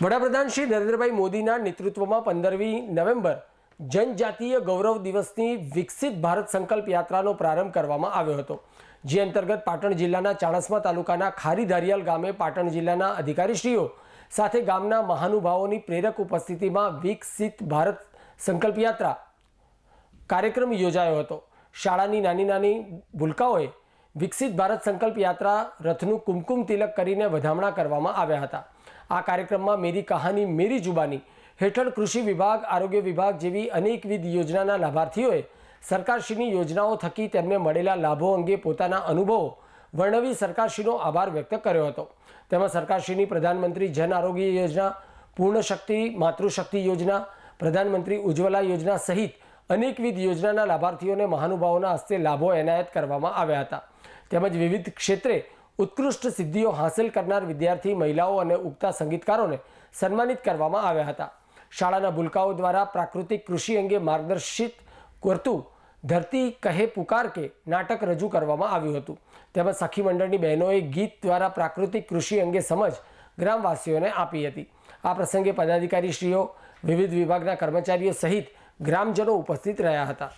વડાપ્રધાન શ્રી નરેન્દ્રભાઈ મોદીના નેતૃત્વમાં પંદરમી નવેમ્બર જનજાતીય ગૌરવ દિવસની વિકસિત ભારત સંકલ્પ યાત્રાનો પ્રારંભ કરવામાં આવ્યો હતો. જે અંતર્ગત પાટણ જિલ્લાના ચાણસ્મા તાલુકાના ખારી ધારિયાલ ગામે પાટણ જિલ્લાના અધિકારીશ્રીઓ સાથે ગામના મહાનુભાવોની પ્રેરક ઉપસ્થિતિમાં વિકસિત ભારત સંકલ્પ યાત્રા કાર્યક્રમ યોજાયો હતો. શાળાની નાની નાની ભૂલકાઓએ વિકસિત ભારત સંકલ્પ યાત્રા રથનું કુમકુમ તિલક કરીને વધામણા કરવામાં આવ્યા હતા. આ કાર્યક્રમમાં મેરી કહાની, મેરી જુબાની હેઠળ કૃષિ વિભાગ, આરોગ્ય વિભાગ જેવી અનેકવિધ યોજનાના લાભાર્થીઓએ સરકારશ્રીની યોજનાઓ થકી તેમને મળેલા લાભો અંગે પોતાના અનુભવો વર્ણવી સરકારશ્રીનો આભાર વ્યક્ત કર્યો હતો. તેમાં સરકારશ્રીની પ્રધાનમંત્રી જન આરોગ્ય યોજના, પૂર્ણ શક્તિ, માતૃશક્તિ યોજના, પ્રધાનમંત્રી ઉજ્જવલા યોજના સહિત અનેકવિધ યોજનાના લાભાર્થીઓને મહાનુભાવોના હસ્તે લાભો એનાયત કરવામાં આવ્યા હતા. તેમજ વિવિધ ક્ષેત્રે ઉત્કૃષ્ટ સિદ્ધિઓ હાંસલ કરનાર વિદ્યાર્થી, મહિલાઓ અને ઉગતા સંગીતકારોને સન્માનિત કરવામાં આવ્યા હતા. શાળાના ભૂલકાઓ દ્વારા પ્રાકૃતિક કૃષિ અંગે માર્ગદર્શિત કરતું ધરતી કહે પુકાર કે નાટક રજૂ કરવામાં આવ્યું હતું. તેમજ સખી મંડળની બહેનોએ ગીત દ્વારા પ્રાકૃતિક કૃષિ અંગે સમજ ગ્રામવાસીઓને આપી હતી. આ પ્રસંગે પદાધિકારીશ્રીઓ, વિવિધ વિભાગના કર્મચારીઓ સહિત ગ્રામજનો ઉપસ્થિત રહ્યા હતા.